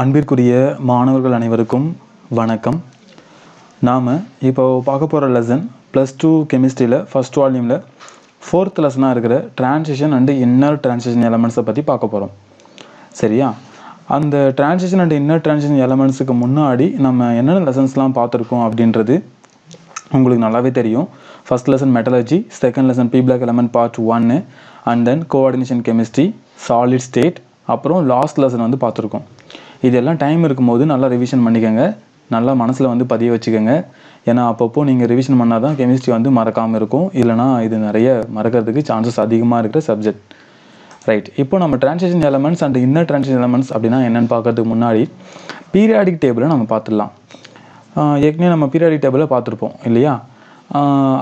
அன்பிற்குரிய மாணவர்கள் அனைவருக்கும் வணக்கம். நாம் இப்போ பார்க்க போகிற லெசன் ப்ளஸ் டூ கெமிஸ்ட்ரியில் ஃபஸ்ட் வால்யூமில் ஃபோர்த் லெசனாக இருக்கிற டிரான்சிஷன் அண்டு இன்னர் டிரான்சிஷன் எலமெண்ட்ஸை பற்றி பார்க்க போகிறோம் சரியா? அந்த டிரான்சிஷன் அண்ட் இன்னர் டிரான்சிஷன் எலமெண்ட்ஸுக்கு முன்னாடி நம்ம என்னென்ன லெசன்ஸ்லாம் பார்த்துருக்கோம் அப்படின்றது உங்களுக்கு நல்லாவே தெரியும். First lesson metallurgy second lesson p block element part ஒன்னு and then coordination chemistry solid state அப்புறம் லாஸ்ட் லெசன் வந்து பார்த்துருக்கோம். இதெல்லாம் டைம் இருக்கும்போது நல்லா ரிவிஷன் பண்ணிக்கோங்க. நல்லா மனசில் வந்து பதிய வச்சுக்கோங்க. ஏன்னா அப்பப்போ நீங்கள் ரிவிஷன் பண்ணால் தான் கெமிஸ்ட்ரி வந்து மறக்காமல் இருக்கும். இல்லைனா இது நிறைய மறக்கிறதுக்கு சான்சஸ் அதிகமாக இருக்கிற சப்ஜெக்ட் ரைட் இப்போ நம்ம transition elements and inner transition elements அப்படின்னா என்னென்னு பார்க்கறதுக்கு முன்னாடி பீரியாடிக் டேபிளை நம்ம பார்த்துடலாம். ஏற்கனவே நம்ம பீரியாடிக் டேபிளை பார்த்துருப்போம் இல்லையா?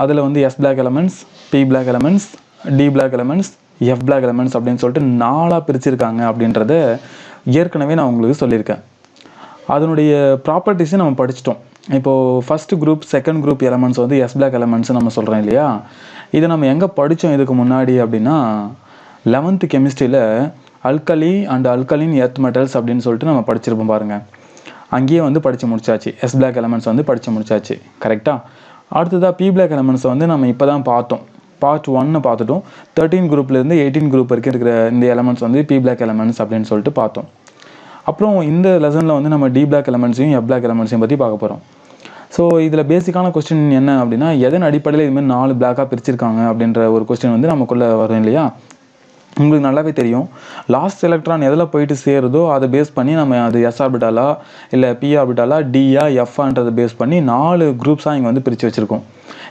அதில் வந்து s block elements p block elements d block elements f block elements அப்படின்னு சொல்லிட்டு நாலாக பிரிச்சிருக்காங்க அப்படின்றத ஏற்கனவே நான் உங்களுக்கு சொல்லியிருக்கேன். அதனுடைய ப்ராப்பர்ட்டிஸை நம்ம படிச்சிட்டோம். இப்போது first group second group elements வந்து எஸ் பிளாக் எலமெண்ட்ஸ் நம்ம சொல்கிறோம் இல்லையா? இதை நம்ம எங்கே படித்தோம் இதுக்கு முன்னாடி அப்படின்னா eleventh கெமிஸ்ட்ரியில் alkali and alkaline earth metals அப்படின்னு சொல்லிட்டு நம்ம படிச்சிருப்போம் பாருங்கள் அங்கேயே வந்து படித்து முடிச்சாச்சு. எஸ் பிளாக் எலமெண்ட்ஸ் வந்து படித்து முடிச்சாச்சு. கரெக்டாக அடுத்ததாக பி பிளாக் எலமெண்ட்ஸ் வந்து நம்ம இப்போ தான் பார்த்தோம். பார்ட் ஒன்னு பார்த்துட்டோம். தேர்ட்டீன் குரூப்லேருந்து எயிட்டீன் குரூப் வரைக்கும் இருக்கிற இந்த எலமெண்ட்ஸ் வந்து பி பிளாக் எலமெண்ட்ஸ் அப்படின்னு சொல்லிட்டு பார்த்தோம். அப்புறம் இந்த லெசனில் வந்து நம்ம டி பிளாக் எலமெண்ட்ஸையும் எஃப் பிளாக் எலமெண்ட்ஸையும் பற்றி பார்க்க போகிறோம் ஸோ இதில் பேசிக்கான கொஸ்டின் என்ன அப்படின்னா எதன் அடிப்படையில் இதுமாதிரி நாலு பிளாக்காக பிரிச்சிருக்காங்க அப்படின்ற ஒரு கொஸ்டின் வந்து நமக்குள்ளே வரும் இல்லையா? உங்களுக்கு நல்லாவே தெரியும். லாஸ்ட் எலக்ட்ரான் எதில் போயிட்டு சேருதோ அதை பேஸ் பண்ணி நம்ம அது எஸ் ஆர்பிட்டாலா இல்லை பி ஆர்பிட்டாலா டிஆ எஃப்ஆன்றதை பேஸ் பண்ணி நாலு குரூப்ஸாக இங்கே வந்து பிரித்து வச்சுருக்கோம்.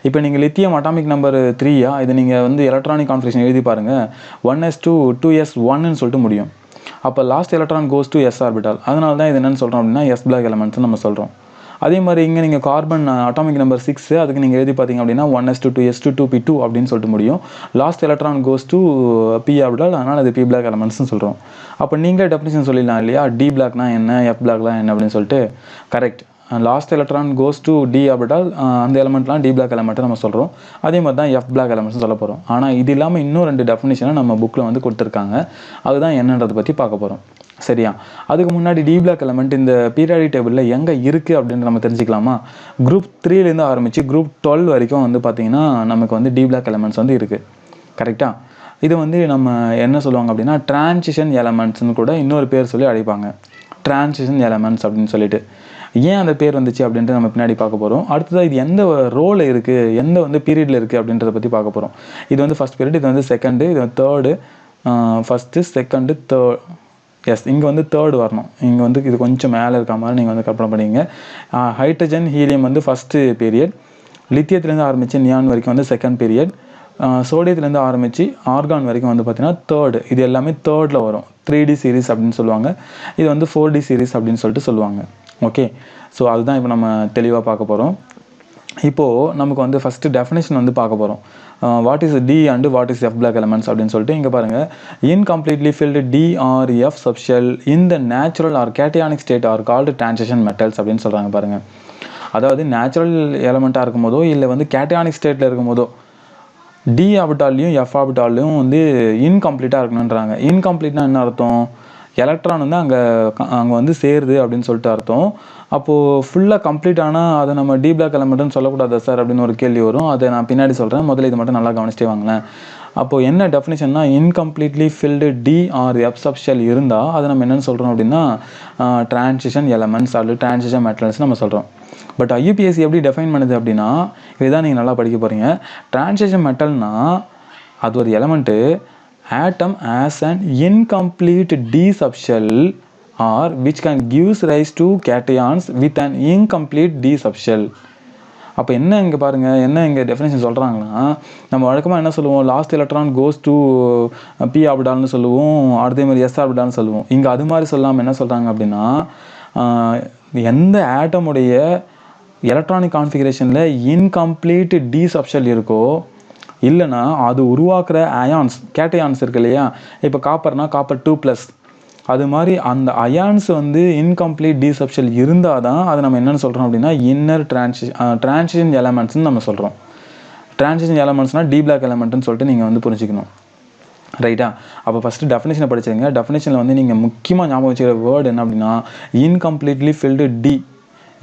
இப்போ நீங்கள் லித்தியம் அட்டாமிக் நம்பர் த்ரீயா இது நீங்கள் வந்து எலக்ட்ரானிக் கான்ஃபிகேஷன் எழுதி பாருங்கள் one s two two s ஒன்னு சொல்லிட்டு முடியும். அப்போ last electron goes to s orbital அதனால தான் இது என்னன்னு சொல்கிறோம் அப்படின்னா எஸ் பிளாக் எலமெண்ட்ஸ் நம்ம சொல்கிறோம் அதே மாதிரி இங்கே நீங்கள் கார்பன் அட்டாமிக் நம்பர் சிக்ஸ் அதுக்கு நீங்கள் எழுதி பார்த்தீங்க அப்படின்னா one s two two s two two p two அப்படின்னு சொல்லிட்டு முடியும். Last electron goes to p orbital அதனால் அது பி பிளாக் எலமெண்ட்ஸ்னு சொல்கிறோம் அப்போ நீங்களே டெஃபினிஷன் சொல்லிடலாம் இல்லையா? டி பிளாக்னா என்ன? எஃப் பிளாக்லாம் என்ன அப்படின்னு சொல்லிட்டு. Correct last electron goes to d orbital அந்த எலமெண்ட்லாம் டி பிளாக் எலமெண்ட்டை நம்ம சொல்கிறோம் அதே மாதிரி தான் எஃப் பிளாக் எலமெண்ட்ஸ் சொல்ல போகிறோம் ஆனால் இது இல்லாமல் இன்னும் ரெண்டு டெஃபினேஷனை நம்ம புக்கில் வந்து கொடுத்துருக்காங்க. அதுதான் என்னன்றதை பற்றி பார்க்க போகிறோம் சரியா? அதுக்கு முன்னாடி டி பிளாக் எலமெண்ட் இந்த பீரியாடிக் டேபிளில் எங்கே இருக்குது அப்படின்னு நம்ம தெரிஞ்சுக்கலாமா? குரூப் த்ரீலேருந்து ஆரம்பித்து குரூப் டுவெல் வரைக்கும் வந்து பார்த்திங்கன்னா நமக்கு வந்து டி பிளாக் எலமெண்ட்ஸ் வந்து இருக்குது கரெக்டாக இது வந்து நம்ம என்ன சொல்லுவாங்க அப்படின்னா டிரான்சிஷன் எலமெண்ட்ஸ்னு கூட இன்னொரு பேர் சொல்லி அழைப்பாங்க. டிரான்சிஷன் எலமெண்ட்ஸ் அப்படின்னு சொல்லிட்டு. ஏன் அந்த பேர் வந்துச்சு அப்படின்ட்டு நம்ம பின்னாடி பார்க்க போகிறோம் அடுத்ததாக இது எந்த ரோல் இருக்குது எந்த வந்து பீரியடில் இருக்குது அப்படின்றத பற்றி பார்க்க போகிறோம் இது வந்து ஃபஸ்ட் பீரியட் இது வந்து செகண்டு இது வந்து third first second third s இங்கே வந்து தேர்டு வரணும். இங்கே வந்து இது கொஞ்சம் மேலே இருக்க மாதிரி நீங்கள் வந்து கற்பனை பண்ணிங்க ஹைட்ரஜன் ஹீலியம் வந்து ஃபஸ்ட்டு பீரியட் லித்தியத்துலேருந்து ஆரம்பித்து நியான் வரைக்கும் வந்து செகண்ட் பீரியட் சோடியத்துலேருந்து ஆரம்பித்து ஆர்கான் வரைக்கும் வந்து பார்த்திங்கன்னா தேர்டு இது எல்லாமே தேர்டில் வரும். த்ரீ டி சீரிஸ் அப்படின்னு சொல்லுவாங்க. இது வந்து ஃபோர் டி சீரிஸ் அப்படின்னு சொல்லிட்டு சொல்லுவாங்க. ஓகே ஸோ அதுதான் இப்போ நம்ம தெளிவாக பார்க்க போகிறோம் இப்போது நமக்கு வந்து ஃபஸ்ட்டு டெஃபினேஷன் வந்து பார்க்க போகிறோம் what is d and what is f block elements அப்படின்னு சொல்லிட்டு இங்கே பாருங்கள் incompletely filled d or f in இந்த natural or cationic state are called transition metals அப்படின்னு சொல்கிறாங்க பாருங்கள் அதாவது நேச்சுரல் எலமெண்ட்டாக இருக்கும் போதோ இல்லை வந்து கேட்டியானிக் ஸ்டேட்டில் இருக்கும் போதோ டி ஆபிட்டாலையும் எஃப் ஆபிட்டாலையும் வந்து இன்கம்ப்ளீட்டாக இருக்கணுன்றாங்க இன்கம்ப்ளீட்னா என்ன அர்த்தம்? எலக்ட்ரான் வந்து அங்கே அங்கே வந்து சேருது அப்படின்னு சொல்லிட்டு அர்த்தம். அப்போது ஃபுல்லாக கம்ப்ளீட் ஆனால் அதை நம்ம டி பிளாக் எலமெண்ட்னு சொல்லக்கூடாதா சார் அப்படின்னு ஒரு கேள்வி வரும். அதை நான் பின்னாடி சொல்கிறேன் முதல்ல இது மட்டும் நல்லா கவனிச்சிட்டே வாங்கினேன் அப்போது என்ன டெஃபினேஷன்னா incompletely filled d or f இருந்தால் அதை நம்ம என்னென்னு சொல்கிறோம் அப்படின்னா டிரான்சிஷன் எலமெண்ட்ஸ் அல்லது டிரான்சிஷன் மெட்டல்ஸ் நம்ம சொல்கிறோம் பட் ஐயூபிஎஸ்சி எப்படி டெஃபைன் பண்ணுது அப்படின்னா இதுதான் நீங்கள் நல்லா படிக்க போகிறீங்க டிரான்சிஷன் மெட்டல்னால் அது ஒரு element atom as an incomplete d subshell or which can gives rise to cations with an incomplete d subshell அப்போ என்ன இங்கே பாருங்கள் என்ன இங்கே டெஃபினேஷன் சொல்கிறாங்கன்னா நம்ம வழக்கமாக என்ன சொல்லுவோம்? Last electron goes to p ஆபிடால்னு சொல்லுவோம் அதே மாதிரி எஸ் ஆர்பிட்டால்னு சொல்லுவோம். இங்கே அது மாதிரி சொல்லாமல் என்ன சொல்கிறாங்க அப்படின்னா எந்த ஆட்டமுடைய எலக்ட்ரானிக் கான்ஃபிகரேஷனில் இன்கம்ப்ளீட் டி சப்ஷல் இருக்கோ இல்லைனா அது உருவாக்குற அயான்ஸ் கேட்டயான்ஸ் இருக்கு இல்லையா? இப்போ காப்பர்னா காப்பர் டூ ப்ளஸ் அது மாதிரி அந்த அயான்ஸ் வந்து இன்கம்ப்ளீட் டீசப்ஷல் இருந்தால் தான் அதை நம்ம என்னென்னு சொல்கிறோம் அப்படின்னா இன்னர் டிரான்சி டிரான்சிஷன் எலமெண்ட்ஸ்னு நம்ம சொல்கிறோம் டிரான்சிஷன் எலமெண்ட்ஸ்னால் டி பிளாக் எலமெண்ட்னு சொல்லிட்டு நீங்கள் வந்து புரிஞ்சுக்கணும். ரைட்டா அப்போ ஃபஸ்ட்டு டெஃபினேஷனை படிச்சிருங்க. டெஃபினேஷனில் வந்து நீங்கள் முக்கியமாக ஞாபகம் வச்சுக்கிற வேர்டு என்ன அப்படின்னா இன்கம்ப்ளீட்லி ஃபில்டு டி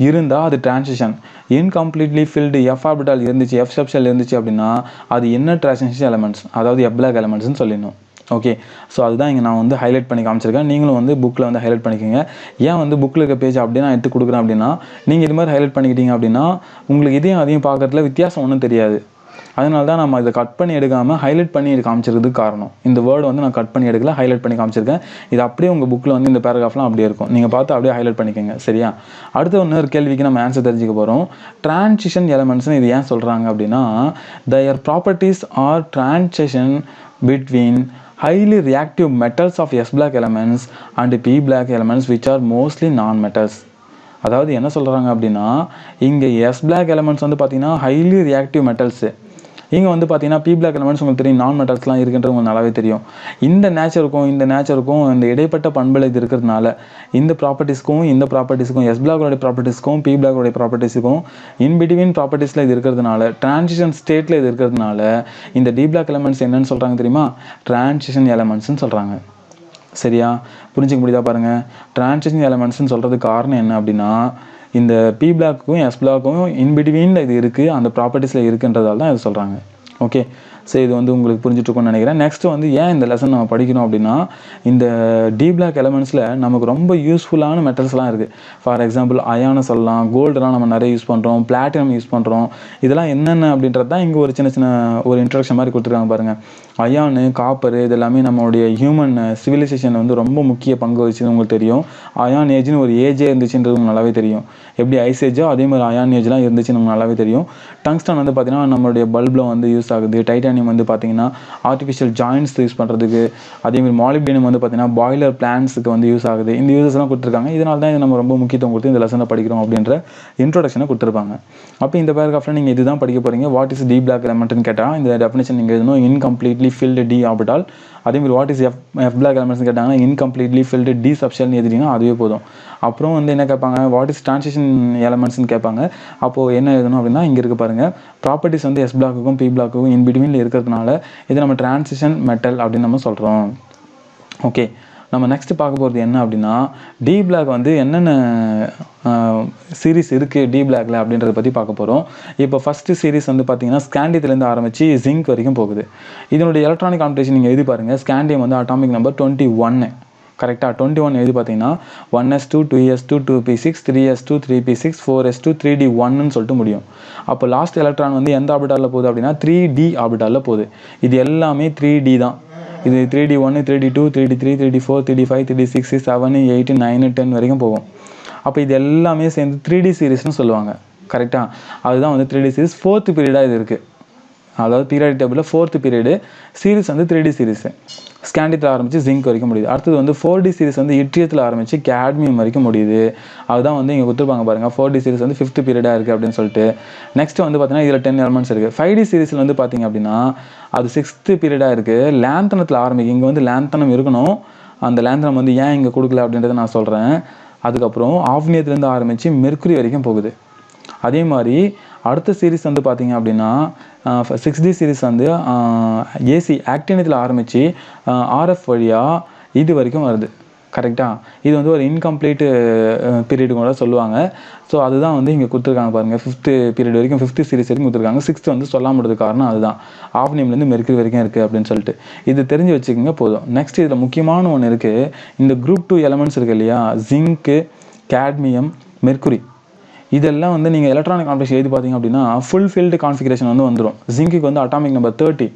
இருந்தால் அது transition incompletely filled f orbital இருந்துச்சு எஃப் செப்ஷல் இருந்துச்சு அப்படின்னா அது என்ன டிரான்சிஷன் எலமெண்ட்ஸ் அதாவது எப்ளாக் எலமெண்ட்ஸ்னு சொல்லிடணும். ஓகே ஸோ அதுதான் இங்கே நான் வந்து ஹைலைட் பண்ணி காமிச்சிருக்கேன். நீங்களும் வந்து புக்கில் வந்து ஹைலைட் பண்ணிக்கோங்க. ஏன் வந்து புக்கில் இருக்க பேஜ் அப்படியே நான் எடுத்து கொடுக்குறேன் அப்படின்னா நீங்கள் இது மாதிரி ஹைலைட் பண்ணிக்கிட்டீங்க அப்படின்னா உங்களுக்கு இதையும் அதையும் பார்க்கறதுல வித்தியாசம் ஒன்றும் தெரியாது. அதனால தான் நம்ம இதை கட் பண்ணி எடுக்காமல் ஹைலைட் பண்ணி காமிச்சிருக்கிறதுக்கு காரணம். இந்த வேர்டு வந்து நான் கட் பண்ணி எடுக்கல ஹைலைட் பண்ணி காமிச்சிருக்கேன். இது அப்படியே உங்கள் புக்கில் வந்து இந்த பேராகிராஃப்லாம் அப்படியே இருக்கும். நீங்கள் பார்த்து அப்படியே ஹைலைட் பண்ணிக்கோங்க சரியா? அடுத்த இன்னொரு கேள்விக்கு நம்ம ஆன்சர் தெரிஞ்சுக்க போகிறோம் டிரான்சிஷன் எலமெண்ட்ஸ்னு இது ஏன் சொல்கிறாங்க அப்படின்னா their properties are transition between highly reactive metals of S black elements and P black elements which are mostly non-metals. அதாவது என்ன சொல்கிறாங்க அப்படின்னா இங்கே எஸ் பிளாக் எலமெண்ட்ஸ் வந்து பார்த்தீங்கன்னா ஹைலி ரியாக்டிவ் மெட்டல்ஸு இங்கே வந்து பார்த்தீங்கன்னா பி பிளாக் எலமெண்ட்ஸ் உங்களுக்கு தெரியும் நான் மெட்டல்ஸ்லாம் இருக்குன்றது உங்களுக்கு நல்லாவே தெரியும். இந்த நேச்சருக்கும் இந்த நேச்சருக்கும் இந்த இடைப்பட்ட பண்புல இது இருக்கிறதுனால இந்த ப்ராப்பர்ட்டிஸ்க்கும் இந்த ப்ராப்பர்ட்டிஸ்க்கும் எஸ் பிளாக்கோடைய ப்ராப்பர்ட்டிஸ்க்கும் பி பிளாக்கோடைய ப்ராப்பர்ட்டிஸுக்கும் இன் பிட்வீன் ப்ராப்பர்ட்டிஸில் இது இருக்கிறதுனால டிரான்சிஷன் ஸ்டேட்டில் இது இருக்கிறதுனால இந்த டி பிளாக் எலமெண்ட்ஸ் என்னன்னு சொல்கிறாங்க தெரியுமா? டிரான்சிஷன் எலமெண்ட்ஸ்னு சொல்கிறாங்க சரியா? புரிஞ்சுக்க முடியுதா பாருங்கள் டிரான்சிஷன் எலமெண்ட்ஸ்னு சொல்கிறதுக்கு காரணம் என்ன அப்படின்னா இந்த பி பிளாக்கும் எஸ் பிளாக்கும் இன்பிட்வீனில் இது இருக்குது அந்த ப்ராப்பர்ட்டிஸில் இருக்குன்றதால தான் இது சொல்கிறாங்க ஓகே ஸோ இது வந்து உங்களுக்கு புரிஞ்சுட்ருக்கும்னு நினைக்கிறேன். நெக்ஸ்ட் வந்து ஏன் இந்த லெசன் நம்ம படிக்கணும் அப்படின்னா இந்த டி பிளாக் எலமெண்ட்ஸில் நமக்கு ரொம்ப யூஸ்ஃபுல்லான மெட்டல்ஸ்லாம் இருக்குது ஃபார் எக்ஸாம்பிள் அயானை சொல்லலாம் கோல்டெலாம் நம்ம நிறைய யூஸ் பண்ணுறோம் பிளாட்டினம் யூஸ் பண்ணுறோம் இதெல்லாம் என்னென்ன அப்படின்றது தான் இங்கே ஒரு சின்ன சின்ன ஒரு இன்ட்ரடக்ஷன் மாதிரி கொடுத்துருக்காங்க பாருங்கள் அயானு காப்பரு இதெல்லாமே நம்மளுடைய ஹியூமன் சிவிலைசேஷன் வந்து ரொம்ப முக்கிய பங்கு வச்சுன்னு உங்களுக்கு தெரியும். அயான் ஏஜ்னு ஒரு ஏஜே இருந்துச்சுன்றது உங்களுக்கு நல்லாவே தெரியும். எப்படி ஐஸ் ஏஜோ அதே மாதிரி அயான் ஏஜ்லாம் இருந்துச்சு நமக்கு நல்லாவே தெரியும். டங்ஸ்டன் வந்து பார்த்தீங்கன்னா நம்மளுடைய பல்பில் வந்து யூஸ் ஆகுது. டைட்டானியம் வந்து பார்த்தீங்கன்னா ஆர்டிஃபிஷியல் ஜாயின்ஸ் யூஸ் பண்ணுறதுக்கு அதேமாதிரி மாலிபியனம் வந்து பார்த்தீங்கன்னா பாய்லர் பிளான்ஸுக்கு வந்து யூஸ் ஆகுது. இந்த யூசஸ்லாம் கொடுத்துருக்காங்க. இதனால தான் இது நம்ம ரொம்ப முக்கியத்துவம் கொடுத்து இந்த லெசனை படிக்கிறோம் அப்படின்ற இன்ட்ரோடக்ஷனை கொடுத்துருப்பாங்க. அப்போ இந்த பேராகிராஃபில் நீங்கள் இதுதான் படிக்க போகிறீங்க வாட் இஸ் டீப் பிளாக் எலமெண்ட்னு கேட்டால் இந்த டெஃபினேஷன் நீங்கள் எழுதணும். இன்கம்ப்ளீட்லி ஃபில்டு டி ஆபிட்டால் அதேமாதிரி what is f f block elements கேட்டாங்கன்னா இன்கம்ப்ளீட்லி ஃபில்டு டி சப்ஷன் எழுதினா அதுவே போதும். அப்புறம் வந்து என்ன கேட்பாங்க வாட் இஸ் டிரான்சிஷன் எலமெண்ட்ஸ்னு கேட்பாங்க. அப்போது என்ன எழுதணும் அப்படின்னா இங்கே இருக்க பாருங்கள் ப்ராப்பர்ட்டிஸ் வந்து எஸ் பிளாக்குக்கும் பி பிளாக்குக்கும் இன் பிட்வீனில் இருக்கிறதுனால இது நம்ம டிரான்சிஷன் மெட்டல் அப்படின்னு நம்ம சொல்கிறோம் ஓகே நம்ம நெக்ஸ்ட்டு பார்க்க போகிறது என்ன அப்படின்னா டி பிளாக் வந்து என்னென்ன சீரிஸ் இருக்குது டி பிளாக்ல அப்படின்றத பற்றி பார்க்க போகிறோம் இப்போ ஃபஸ்ட்டு சீரிஸ் வந்து பார்த்தீங்கன்னா ஸ்கேண்டியத்துலேருந்து ஆரம்பித்து ஜிங்க் வரைக்கும் போகுது. இதனுடைய எலக்ட்ரானிக் காம்படிஷன் நீங்கள் எழுதி பாருங்கள் ஸ்கேண்டியம் வந்து அட்டாமிக் நம்பர் டுவெண்ட்டி ஒன்னு கரெக்டாக டுவெண்ட்டி ஒன் எழுதி பார்த்தீங்கன்னா one s two two s two two p six three s two three p six four s two three d ஒன்னு சொல்லிட்டு முடியும். அப்போ லாஸ்ட் எலக்ட்ரான் வந்து எந்த ஆர்பிட்டாலில் போகுது அப்படின்னா த்ரீ டி ஆர்பிட்டாலில் போகுது. இது எல்லாமே த்ரீ டி தான். இது த்ரீ டி ஒன்று three d two three d three three d four three d five three d six seven eight nine ten வரைக்கும் போகும். அப்போ இது எல்லாமே சேர்ந்து த்ரீ டி சீரிஸ்னு சொல்லுவாங்க. கரெக்டாக அதுதான் வந்து த்ரீ டி சீரிஸ் ஃபோர்த்து பீரியடாக இது இருக்குது அதாவது பீரியாடிக் டேபிளில் ஃபோர்த்து பீரியடு சீரிஸ் வந்து த்ரீ டி சீரிஸு ஸ்கேண்டியத்தில் ஆரம்பித்து ஜிங்க் வரைக்கும் முடியுது. அடுத்தது வந்து ஃபோர் டி சீரிஸ் வந்து இட்ரியத்தில் ஆரம்பித்து கேட்மியம் வரைக்கும் முடியுது. அதுதான் வந்து இங்கே கொடுத்துருப்பாங்க பாருங்கள் ஃபோர் டி சீரிஸ் வந்து ஃபிஃப்த் பீரியடாக இருக்குது அப்படின்னு சொல்லிட்டு. நெக்ஸ்ட் வந்து பார்த்தீங்கன்னா இதில் டென் எலமெண்ட்ஸ் இருக்குது ஃபைவ் டி சீரிஸில் வந்து பார்த்தீங்க அப்படின்னா அது சிக்ஸ்த்து பீரியடாக இருக்குது லேந்தனத்தில் ஆரம்பிக்கும். இங்கே வந்து லேந்தனம் இருக்கணும். அந்த லேந்தனம் வந்து ஏன் இங்கே கொடுக்கல அப்படின்றத நான் சொல்கிறேன் அதுக்கப்புறம் ஆஃப்னியத்துலேருந்து ஆரம்பித்து மெர்க்குரி வரைக்கும் போகுது. அதே மாதிரி அடுத்த சீரிஸ் வந்து பார்த்தீங்க அப்படின்னா சிக்ஸ் டி சீரிஸ் வந்து ஏசி ஆக்டினியத்தில் ஆரம்பித்து ஆர்எஃப் வழியாக இது வரைக்கும் வருது. கரெக்டாக இது வந்து ஒரு இன்கம்ப்ளீட்டு பீரியடு கூட சொல்லுவாங்க. ஸோ அதுதான் வந்து இங்கே கொடுத்துருக்காங்க பாருங்கள் ஃபிஃப்த்து பீரியட் வரைக்கும் ஃபிஃப்த்து சீரிஸ் வரைக்கும் கொடுத்துருக்காங்க. சிக்ஸ்த்து வந்து சொல்லாம காரணம் அதுதான். ஆஃப் நேம்லேருந்து மெர்க்குரி வரைக்கும் இருக்குது அப்படின்னு சொல்லிட்டு. இது தெரிஞ்சு வச்சுக்கோங்க போதும். நெக்ஸ்ட் இதில் முக்கியமான ஒன்று இருக்குது இந்த குரூப் டூ எலமெண்ட்ஸ் இருக்குது இல்லையா? ஜிங்க்கு கேட்மியம் மெர்க்குரி இதெல்லாம் வந்து நீங்கள் எலக்ட்ரானிக் கான்ஃபிகேஷன் எழுதி பார்த்தீங்க அப்படின்னா ஃபுல் ஃபீல்டு கான்ஃபிகரேஷன் வந்து வந்துடும் ஜிங்க்கு வந்து அட்டாமிக் நம்பர் தேர்ட்டி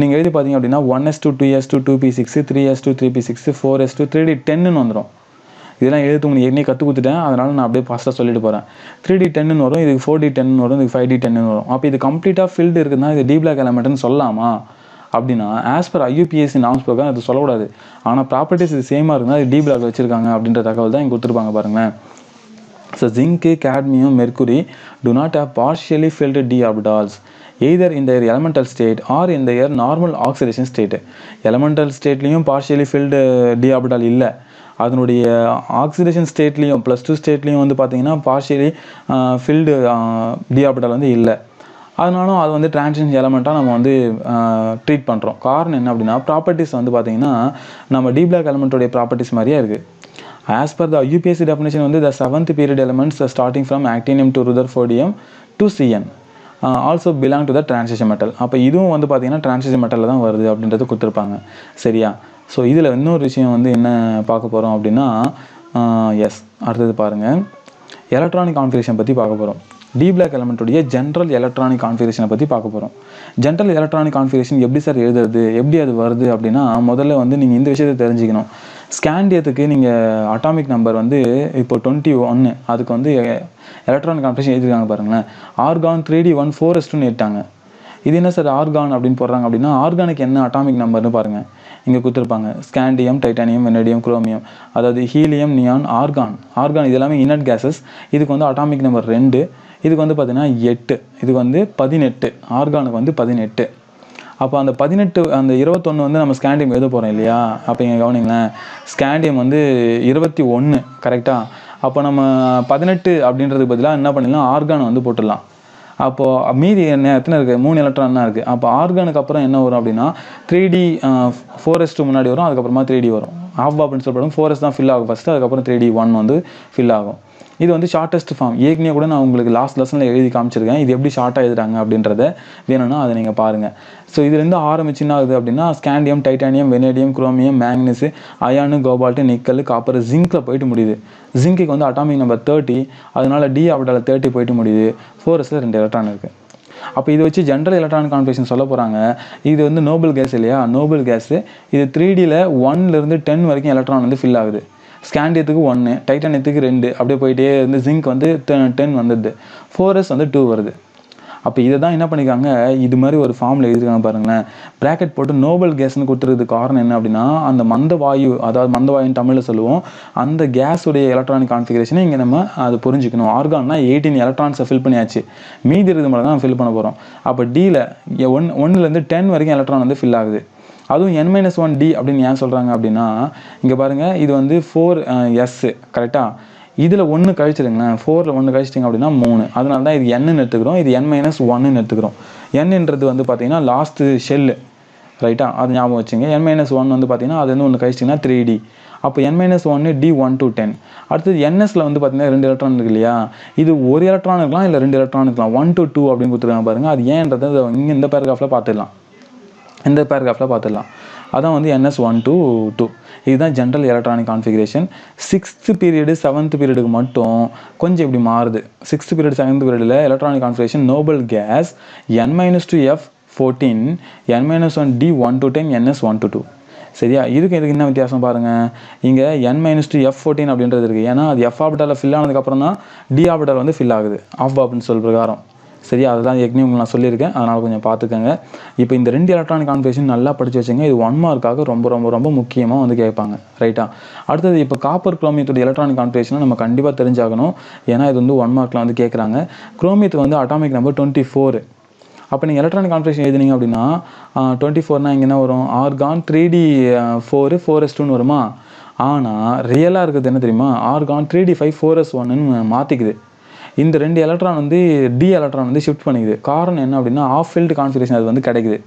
நீங்கள் எழுதி பார்த்தீங்க அப்படின்னா one s two two s two two p six three s two three p six four s two three d டென்னு வந்துடும் இதெல்லாம் எழுத்து உங்களுக்கு ஏற்கனவே கற்றுக் கொடுத்துட்டேன். அதனால் நான் அப்படியே ஃபாஸ்ட்டாக சொல்லிட்டு போகிறேன் த்ரீ டி டென்னு வரும் இதுக்கு ஃபோர் டி டென்னு வரும் இதுக்கு ஃபைவ் டி டென்னு வரும். அப்போ இது கம்ப்ளீட்டாக ஃபீல்டு இருக்குதுன்னா இது டி பிளாக் எலமெண்ட்னு சொல்லலாமா அப்படின்னா ஆஸ் பர் ஐயூபிஎஸ்சி நாம்ஸ் பிரகாரம் அது சொல்லக்கூடாது. ஆனால் ப்ராப்பர்ட்டிஸ் இது சேமாக இருக்குன்னா அது டி பிளாக் வச்சிருக்காங்க அப்படின்ற தகவல் தான் இங்கே கொடுத்துருப்பாங்க பாருங்களேன். So zinc cadmium mercury do not have partially filled d orbitals either in their elemental state or in their normal oxidation state elemental ஸ்டேட்லேயும் partially filled d orbital இல்லை. அதனுடைய ஆக்சிடேஷன் ஸ்டேட்லேயும் ப்ளஸ் டூ ஸ்டேட்லேயும் வந்து பார்த்தீங்கன்னா பார்ஷியலி ஃபில்டு டி ஆப்டால் வந்து இல்லை. அதனாலும் அது வந்து டிரான்சிஷன் எலமெண்ட்டாக நம்ம வந்து uh, ட்ரீட் பண்ணுறோம் காரணம் என்ன அப்படின்னா ப்ராப்பர்ட்டிஸ் வந்து பார்த்திங்கன்னா நம்ம டி பிளாக் எலமெண்ட்டோடைய ப்ராப்பர்ட்டிஸ் மாதிரியே இருக்குது as per the UPSC definition வந்து the seventh period elements starting from actinium to rutherfordium to Cn also belong to the transition metal அப்போ இதுவும் வந்து பார்த்தீங்கன்னா டிரான்சிஷன் மெட்டலில் தான் வருது அப்படின்றது கொடுத்துருப்பாங்க. சரியா? ஸோ இதில் இன்னொரு விஷயம் வந்து என்ன பார்க்க போகிறோம் அப்படின்னா எஸ் அடுத்தது பாருங்கள் எலக்ட்ரானிக் கான்ஃபிகரேஷன் பற்றி பார்க்க போகிறோம் டி பிளாக் எலமெண்ட்டுடைய ஜென்ரல் எலக்ட்ரானிக் கான்ஃபிகரேஷனை பற்றி பார்க்க போகிறோம் ஜென்ரல் எலக்ட்ரானிக் கான்ஃபிகரேஷன் எப்படி சார் எழுதுறது? எப்படி அது வருது அப்படின்னா முதல்ல வந்து நீங்கள் இந்த விஷயத்தை தெரிஞ்சுக்கணும். ஸ்கேண்டியத்துக்கு நீங்கள் அட்டாமிக் நம்பர் வந்து இப்போ டுவெண்ட்டி ஒன்று அதுக்கு வந்து எலக்ட்ரானிக் கான்ஃபிகரேஷன் எழுதிருக்காங்க பாருங்களேன். Argon three d one four எஸ்ட்டுன்னு ஏட்டாங்க இது என்ன சார் ஆர்கான் அப்படின்னு போடுறாங்க அப்படின்னா ஆர்கானிக் என்ன அட்டாமிக் நம்பர்னு பாருங்கள் இங்கே கொடுத்துருப்பாங்க. ஸ்கேண்டியம் டைட்டானியம் வெனடியம் குரோமியம் அதாவது ஹீலியம் நியான் ஆர்கான் ஆர்கான் இது எல்லாமே இனட் கேஸஸ் இதுக்கு வந்து அட்டாமிக் நம்பர் ரெண்டு. இதுக்கு வந்து பார்த்தீங்கன்னா எட்டு. இதுக்கு வந்து பதினெட்டு. ஆர்கானுக்கு வந்து பதினெட்டு. அப்போ அந்த பதினெட்டு அந்த இருபத்தொன்று வந்து நம்ம ஸ்கேண்டியம் எழுத போகிறோம் இல்லையா? அப்போ இங்கே கவனிங்களேன். ஸ்கேண்டியம் வந்து இருபத்தி ஒன்று கரெக்டாக அப்போ நம்ம பதினெட்டு அப்படின்றதுக்கு பதிலாக என்ன பண்ணிடலாம்? ஆர்கானை வந்து போட்டுடலாம். அப்போது மீதி என்ன எத்தனை இருக்குது மூணு எலக்ட்ரான் தான் இருக்குது அப்போ ஆர்கானுக்கு அப்புறம் என்ன வரும் அப்படின்னா த்ரீ டி ஃபோரஸ்ட்டு முன்னாடி வரும் அதுக்கப்புறமா த்ரீ டி வரும். ஆஃப் அப்படின்னு சொல்லப்படும் ஃபோரஸ்ட் தான் ஃபில் ஆகும் ஃபஸ்ட்டு அதுக்கப்புறம் த்ரீ டி ஒன் வந்து ஃபில் ஆகும். இது வந்து ஷார்ட்டஸ்ட் ஃபார்ம் ஏற்கனவே கூட நான் உங்களுக்கு லாஸ்ட் லெசனில் எழுதி காமிச்சிருக்கேன். இது எப்படி ஷார்ட்டாக எழுதுறாங்க அப்படின்றத வேணும்னா அதை நீங்கள் பாருங்கள் ஸோ இதுலேருந்து ஆரம்பிச்சு என்ன ஆகுது அப்படின்னா scandium titanium vanadium chromium manganese iron cobalt nickel copper ஜிங்கில் போயிட்டு முடியுது. ஜிங்க்குக்கு வந்து அட்டாமிக் நம்பர் தேர்ட்டி அதனால டி ஆப்டால் தேர்ட்டி போயிட்டு முடியுது. ஃபோரஸில் ரெண்டு எலக்ட்ரான் இருக்குது அப்போ இதை வச்சு ஜென்ரல் எலக்ட்ரானிக் கான்ஃபிகேஷன் சொல்ல போகிறாங்க இது வந்து நோபல் கேஸ் இல்லையா? நோபல் கேஸு இது த்ரீ டியில் ஒன்லேருந்து டென் வரைக்கும் எலக்ட்ரான் வந்து ஃபில் ஆகுது. ஸ்கேண்டியத்துக்கு ஒன்று டைட்டானியத்துக்கு ரெண்டு அப்படியே போயிட்டே இருந்து ஜிங்க் வந்து டென் வந்துடுது ஃபோரஸ் வந்து டூ வருது. அப்போ இதை தான் என்ன பண்ணிக்காங்க இது மாதிரி ஒரு ஃபார்மில் எழுதிருக்காங்க பாருங்களேன். ப்ராக்கெட் போட்டு நோபல் கேஸ்னு கொடுத்துறது காரணம் என்ன அப்படின்னா அந்த மந்த வாயு அதாவது மந்த வாயுன்னு தமிழில் சொல்லுவோம் அந்த கேஸுடைய எலக்ட்ரானிக் கான்ஃபிகரேஷனை இங்கே நம்ம அது புரிஞ்சுக்கணும். ஆர்கான்னா எயிட்டீன் எலக்ட்ரான்ஸை ஃபில் பண்ணியாச்சு. மீதி இருக்கிறது மட்டும் தான் ஃபில் பண்ண போகிறோம் அப்போ டியில் ஒன் ஒன்றுலேருந்து டென் வரைக்கும் எலக்ட்ரான் வந்து ஃபில் ஆகுது. அதுவும் என் மைனஸ் ஒன் டி அப்படின்னு ஏன் சொல்கிறாங்க அப்படின்னா இங்கே பாருங்கள் இது வந்து ஃபோர் எஸ் கரெக்டாக இதில் ஒன்று கழிச்சிடுங்களேன். ஃபோரில் ஒன்று கழிச்சிட்டிங்க அப்படின்னா மூணு. அதனால தான் இது என்னு எடுத்துக்கிறோம். இது என் மைனஸ் ஒன்னு எடுத்துக்கிறோம். என்னன்றது வந்து பார்த்தீங்கன்னா லாஸ்ட்டு ஷெல்லு ரைட்டா அது ஞாபகம் வச்சுங்க. என் மைனஸ் ஒன் வந்து பார்த்தீங்கன்னா அது வந்து ஒன்று கழிச்சிட்டிங்கன்னா த்ரீ டி அப்போ என் மைனஸ் ஒன்று டி ஒன் டு டென் அடுத்தது என்எஸ்ல வந்து பார்த்தீங்கன்னா ரெண்டு எலக்ட்ரான் இருக்கு இல்லையா? இது ஒரு எலக்ட்ரான் இருக்கலாம் இல்லை ரெண்டு எலக்ட்ரான் இருக்கலாம். ஒன் டு டூ அப்படின்னு கொடுத்துருக்காங்க பாருங்கள் அது ஏன்றதை இங்கே இந்த பேராகிராஃபில் பார்த்துடலாம். இந்த பேராகிராஃபில் பார்த்துடலாம். அதான் வந்து என்எஸ் ஒன் டூ டூ இதுதான் general electronic configuration sixth period seventh பீரியடுக்கு மட்டும் கொஞ்சம் இப்படி மாறுது. சிக்ஸ்த் பீரியட் செவன்த் பீரியடில் electronic configuration noble gas n minus two f fourteen n minus one d one to ten ns one to two சரியா? இதுக்கு இதுக்கு என்ன வித்தியாசம் பாருங்கள் இங்கே n minus two f fourteen அப்படின்றது இருக்குது ஏன்னா அது எஃப் ஆபிட்டாலில் ஃபில் ஆனதுக்கப்புறம் தான் டி ஆபிட்டால் வந்து ஃபில் ஆகுது. ஆஃப் அப்படின்னு சொல் பிரகாரம். சரியா அதுதான் ஏற்கனவே உங்களுக்கு நான் சொல்லியிருக்கேன். அதனால் கொஞ்சம் பார்த்துக்கோங்க. இப்போ இந்த ரெண்டு எலக்ட்ரானிக் கான்ஃபிகரேஷன் நல்லா படிச்சு வச்சுங்க. இது ஒன் மார்க்காக ரொம்ப ரொம்ப ரொம்ப முக்கியமாக வந்து கேட்பாங்க. ரைட்டா அடுத்தது இப்போ காப்பர் குரோமியத்தோட எலக்ட்ரானிக் கான்ஃபிகரேஷனை நம்ம கண்டிப்பாக தெரிஞ்சாகணும். ஏன்னா இது வந்து ஒன் மார்க்கில் வந்து கேட்குறாங்க. குரோமியத்து வந்து அட்டாமிக் நம்பர் டுவெண்ட்டி ஃபோர் அப்போ நீங்கள் எலக்ட்ரானிக் கான்ஃபிகரேஷன் எழுதினீங்க அப்படின்னா டுவெண்ட்டி ஃபோர்னா இங்கே என்ன வரும்? Argon three d four four s டூன்னு வருமா? ஆனால் ரியலாக இருக்கிறது என்ன தெரியுமா? Argon three d five four s ஒன்னு மாற்றிக்குது இந்த ரெண்டு எலக்ட்ரான் வந்து டி எலக்ட்ரான் வந்து ஷிஃப்ட் பண்ணிக்குது. காரணம் என்ன அப்படின்னா ஆஃப் ஃபீல்டு கான்ஃபிகரேஷன் அது வந்து கிடைக்குது.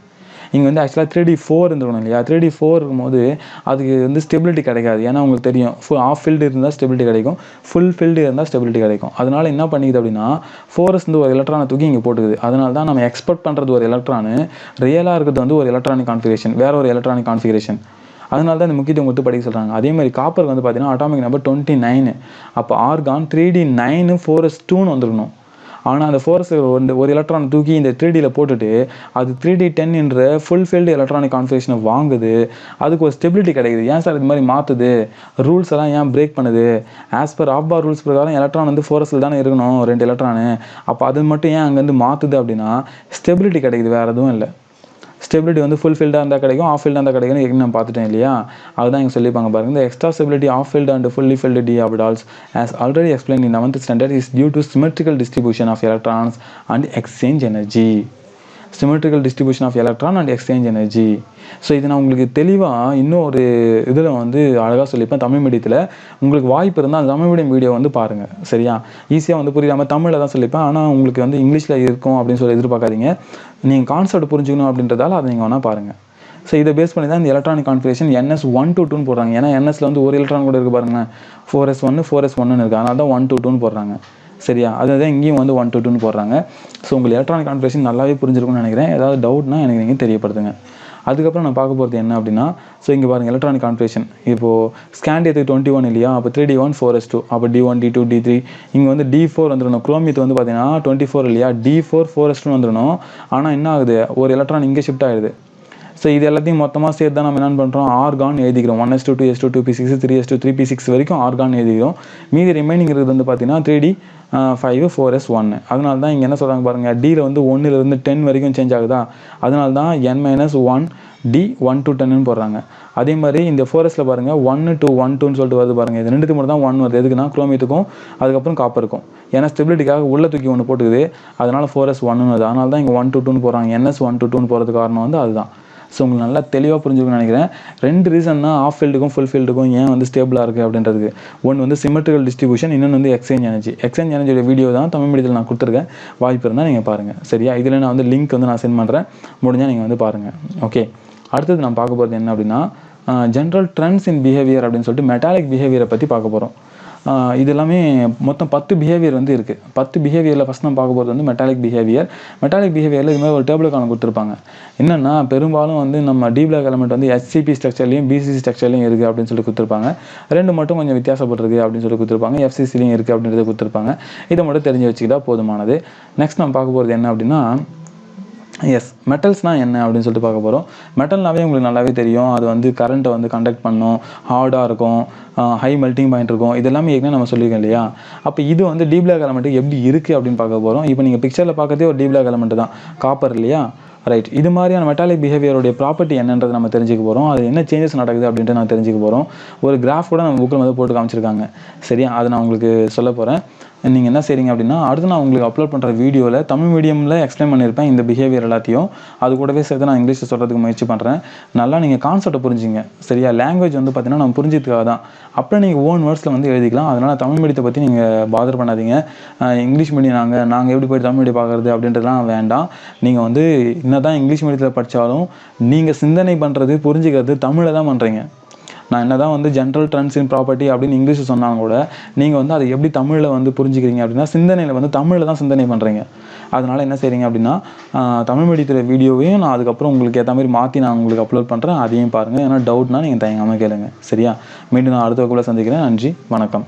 இங்கே வந்து ஆக்சுவலாக த்ரீ டி ஃபோர் இருந்துருக்கணும் இல்லையா? த்ரீ டி ஃபோர் இருக்கும்போது அதுக்கு வந்து ஸ்டெபிலிட்டி கிடைக்காது. ஏன்னா உங்களுக்கு தெரியும் ஃபுல் ஆஃப் ஃபீல்டு இருந்தால் ஸ்டெபிலிட்டி கிடைக்கும் ஃபுல் ஃபீல்டு இருந்தால் ஸ்டெபிலிட்டி கிடைக்கும். அதனால என்ன பண்ணிக்குது அப்படின்னா ஃபோரஸ் வந்து ஒரு எலக்ட்ரானை தூக்கி இங்கே போட்டுக்குது. அதனால தான் நம்ம எக்ஸ்பெக்ட் பண்ணுறது ஒரு எலக்ட்ரானு ரியலாக இருக்கிறது வந்து ஒரு எலக்ட்ரானிக் கான்ஃபிகரேஷன் வேறு ஒரு எலக்ட்ரானிக் கான்ஃபிகரேஷன் அதனால தான் இந்த முக்கியத்துவம் கொடுத்து படிக்க சொல்கிறாங்க அதே மாதிரி காப்பர் வந்து பார்த்தீங்கன்னா அட்டாமிக் நம்பர் டுவெண்ட்டி நைனு அப்போ argon three d nine four s டூன்னு வந்துருக்கணும். ஆனால் அந்த ஃபோர்ஸ் வந்து ஒரு எலக்ட்ரான் தூக்கி இந்த த்ரீ டியில் போட்டுட்டு அது த்ரீ டி டென் என்ற ஃபுல் ஃபீல்டு எலக்ட்ரானிக் கான்ஃபிகேஷனை வாங்குது. அதுக்கு ஒரு ஸ்டெபிலிட்டி கிடைக்குது. ஏன் சார் இது மாதிரி மாற்றுது ரூல்ஸ் எல்லாம் ஏன் பிரேக் பண்ணுது? As per of bar rules பிரகாரம் எலக்ட்ரான் வந்து ஃபோரஸில் தானே இருக்கணும் ரெண்டு எலக்ட்ரானு அப்போ அது மட்டும் ஏன் அங்கேருந்து மாற்றுது அப்படின்னா ஸ்டெபிலிட்டி கிடைக்குது வேறு எதுவும் இல்லை. ஸ்டெபிலிட்டி வந்து ஃபுல் ஃபீல்டாக இருந்தால் கிடைக்கும் ஆஃப் ஃபீல்டாக இருந்தால் கிடைக்கும் ஏற்கனவே நான் பார்த்துட்டேன் இல்லையா? அதுதான் இங்கே சொல்லிப்பாங்க பாருங்க. இந்த extra stability half filled and fully filled d orbitals as already explain in 11th standard is due to symmetrical distribution of electrons and exchange energy symmetrical distribution of electron and exchange energy so இது நான் உங்களுக்கு தெளிவாக இன்னும் ஒரு இதில் வந்து அழகாக சொல்லியிருப்பேன் தமிழ் மீடியத்தில் உங்களுக்கு வாய்ப்பு இருந்தால் அந்த தமிழ் மீடியம் வீடியோ வந்து பாருங்கள் சரியா? ஈஸியாக வந்து புரியாமல் தமிழில் தான் சொல்லியிருப்பேன். ஆனால் உங்களுக்கு வந்து இங்கிலீஷில் இருக்கும் அப்படின்னு சொல்லி எதிர்பார்க்காதீங்க. நீங்கள் கான்செப்ட் புரிஞ்சுக்கணும் அப்படின்றதால அதை நீங்கள் வேணால் பாருங்கள் ஸோ இதை பேஸ் பண்ணி தான் இந்த electronic configuration ns one to டூன்னு போடுறாங்க. ஏன்னா என்எஸ்ல வந்து ஒரு எலக்ட்ரான் கூட இருக்கு பாருங்க ஃபோர் எஸ் ஒன்று ஃபோர் எஸ் ஒன்னு இருக்குது அதனால தான் ஒன் டூ டூன்னு போடுறாங்க. சரியா? அதுதான் இங்கேயும் வந்து ஒன் டூ டூன்னு போடுறாங்க. ஸோ உங்களுக்கு எலக்ட்ரானிக் கான்ஃபிகரேஷன் நல்லாவே புரிஞ்சிருக்கும்னு நினைக்கிறேன். ஏதாவது டவுட்னா எனக்கு நீங்கள் தெரியப்படுத்துங்க. அதுக்கப்புறம் நான் பார்க்க போகிறது என்ன அப்படின்னா ஸோ இங்கே பாருங்கள் எலக்ட்ரானிக் கான்ஃபிகரேஷன் இப்போது ஸ்கேண்டியத்துக்கு டுவெண்ட்டி ஒன் இல்லையா? அப்போ three d one four s two அப்போ d one d two d three இங்கே வந்து டி ஃபோர் வந்துடணும். குரோமியத்து வந்து பார்த்தீங்கன்னா டுவெண்ட்டி ஃபோர் இல்லையா d four four s two வந்துடணும். ஆனால் என்ன ஆகுது? ஒரு எலக்ட்ரான் இங்கே ஷிஃப்ட் ஆகிடுது ஸோ இது எல்லாத்தையும் மொத்தமாக சேர்த்து தான் நம்ம என்ன பண்ணுறோம் ஆர்கான் எழுதிக்கிறோம். One s two two s two two p six three s two three p six வரைக்கும் ஆர்கான் எழுதிக்கிறோம். மீதி ரிமைனிங் இருக்கிறது வந்து பார்த்தீங்கன்னா three d five four s ஒன்று அதனால தான் இங்கே என்ன சொல்கிறாங்க பாருங்கள் டியில் வந்து ஒன்றுலேருந்து டென் வரைக்கும் சேஞ்ச் ஆகுதா? அதனால தான் n minus one d one to டென்னு போடுறாங்க. அதே மாதிரி இந்த ஃபோரஸ்ட்டில் பாருங்கள் ஒன்று டூ ஒன் டூன்னு சொல்லிட்டு வருது பாருங்கள் இது ரெண்டுத்துக்கு மட்டும் தான் ஒன் வருது. எதுக்குன்னா குரோமியத்துக்கும் அதுக்கப்புறம் காப்பருக்கும் ஏன்னா ஸ்டெபிலிட்டிக்காக உள்ள தூக்கி ஒன்று போட்டுக்குது. அதனால ஃபோரஸ் ஒன்னு வருது. அதனால தான் இங்கே ஒன் டூ டூன்னு போகிறாங்க என்எஸ் ஒன் டூ டூன்னு போகிறதுக்கு காரணம் வந்து அதுதான். ஸோ உங்களுக்கு நல்லா தெளிவாக புரிஞ்சுக்கணும்னு நினைக்கிறேன். ரெண்டு ரீசன் தான் ஆஃப் ஃபீல்டுக்கும் ஃபுல் ஃபீல்டுக்கும் ஏன் வந்து ஸ்டேபிளாக இருக்குது அப்படின்றதுக்கு. ஒன்று வந்து சிமெட்ரிக்கல் டிஸ்ட்ரிபியூஷன் இன்னொன்று வந்து எக்ஸ்சேஞ்ச் எனர்ஜி எக்ஸ்சேஞ்ச் எனர்ஜியோட வீடியோ தான் தமிழ் மீடியத்தில் நான் கொடுத்துருக்கேன். வாய்ப்பு இருந்தால் நீங்கள் பாருங்கள் சரியா? இதில் நான் வந்து லிங்க் வந்து நான் சென்ட் பண்ணுறேன் முடிஞ்சால் நீங்கள் வந்து பாருங்கள் ஓகே அடுத்தது நான் பார்க்க போகிறது என்ன அப்படின்னா ஜென்ரல் ட்ரெண்ட்ஸ் இன் பிஹேவியர் அப்படின்னு சொல்லிட்டு மெட்டாலிக் பிஹேவியரை பற்றி பார்க்க போகிறோம் இது எல்லாமே மொத்தம் பத்து பிஹேவியர் வந்து இருக்குது பத்து பிஹேவியரில் ஃபஸ்ட் நம்ம பார்க்க போகிறது வந்து மெட்டாலிக் பிஹேவியர் மெட்டாலிக் பிஹேவியரில் இது மாதிரி ஒரு டேபிள் காலம் கொடுத்துருப்பாங்க. என்னென்னா பெரும்பாலும் வந்து நம்ம டி பிளாக் எலமெண்ட் வந்து எஸ்சிபி ஸ்ட்ரக்சர்லையும் பிசிசி ஸ்ட்ரக்சர்லையும் இருக்குது அப்படின்னு சொல்லி கொடுத்துருப்பாங்க. ரெண்டு மட்டும் கொஞ்சம் வித்தியாசப்பட்டிருக்கு அப்படின்னு சொல்லி கொடுத்துருப்பாங்க. எஃப்சிசிலையும் இருக்குது அப்படின்றத கொடுத்துருப்பாங்க. இதை மட்டும் தெரிஞ்சு வச்சுக்கிட்டா போதுமானது. நெக்ஸ்ட் நம்ம பார்க்க போகிறது என்ன அப்படின்னா எஸ் மெட்டல்ஸ்னால் என்ன அப்படின்னு சொல்லிட்டு பார்க்க போகிறோம் மெட்டல்னாவே உங்களுக்கு நல்லாவே தெரியும். அது வந்து கரண்ட்டை வந்து கண்டக்ட் பண்ணும். ஹார்டாக இருக்கும். ஹை மெல்ட்டிங் பாயிண்ட் இருக்கும். இதெல்லாமே ஏற்கனவே நம்ம சொல்லியிருக்கோம் இல்லையா? அப்போ இது வந்து டீப்ளாக் எலமெண்ட் எப்படி இருக்குது அப்படின்னு பார்க்க போகிறோம் இப்போ நீங்கள் பிக்சரில் பார்க்கறதே ஒரு டீப்ளாக் எலமெண்ட் தான். காப்பர் இல்லையா? ரைட் இது மாதிரியான மெட்டாலிக் பிஹேவியருடைய ப்ராப்பர்ட்டி என்னன்றது நம்ம தெரிஞ்சுக்க போகிறோம் அது என்ன சேஞ்சஸ் நடக்குது அப்படின்ட்டு நான் தெரிஞ்சுக்க போகிறோம் ஒரு கிராஃப் கூட நம்ம புக்கில் வந்து போட்டு காமிச்சிருக்காங்க. சரியா? அதை நான் உங்களுக்கு சொல்ல போகிறேன் நீங்கள் என்ன செய்றீங்க அப்படின்னா அடுத்து நான் உங்களுக்கு அப்லோட் பண்ணுற வீடியோவில் தமிழ் மீடியமில் எக்ஸ்பிளைன் பண்ணியிருப்பேன் இந்த பிஹேவியர் எல்லாத்தையும். அது கூடவே சேர்த்து நான் இங்கிலீஷில் சொல்கிறதுக்கு முயற்சி பண்ணுறேன் நல்லா நீங்கள் கான்செப்டை புரிஞ்சுங்க. சரியா? லாங்குவேஜ் வந்து பார்த்தீங்கன்னா நம்ம புரிஞ்சதுக்காக தான். அப்புறம் நீங்கள் ஓன் வேர்ட்ஸில் வந்து எழுதிக்கலாம். அதனால் தமிழ் மீடியத்தை பற்றி நீங்கள் பாதர் பண்ணாதீங்க. இங்கிலீஷ் மீடியம் நாங்கள் நாங்கள் எப்படி போய் தமிழ் மீடியம் பார்க்குறது அப்படின்றதுலாம் வேண்டாம். நீங்கள் வந்து என்ன தான் இங்கிலீஷ் மீடியத்தில் படித்தாலும் நீங்கள் சிந்தனை பண்ணுறது புரிஞ்சுக்கிறது தமிழில் தான் பண்ணுறீங்க நான் என்னதான் வந்து ஜென்ரல் ட்ரெண்ட்ஸ் இன் ப்ராப்பர்ட்டி அப்படின்னு இங்கிலீஷ் சொன்னாலும் கூட நீங்கள் வந்து அதை எப்படி தமிழில் வந்து புரிஞ்சுக்கிறீங்க அப்படின்னா சிந்தனையில் வந்து தமிழில் தான் சிந்தனை பண்ணுறீங்க அதனால் என்ன செய்கிறீங்க அப்படின்னா தமிழ் மீடியத்தில் வீடியோவையும் நான் அதுக்கப்புறம் உங்களுக்கு ஏற்ற மாதிரி மாற்றி நான் உங்களுக்கு அப்லோட் பண்ணுறேன் அதையும் பாருங்கள் ஏன்னா டவுட்னால் நீங்கள் தயங்காமல் கேளுங்க. சரியா? மீண்டும் நான் அடுத்த வகுப்பில் சந்திக்கிறேன். நன்றி. வணக்கம்.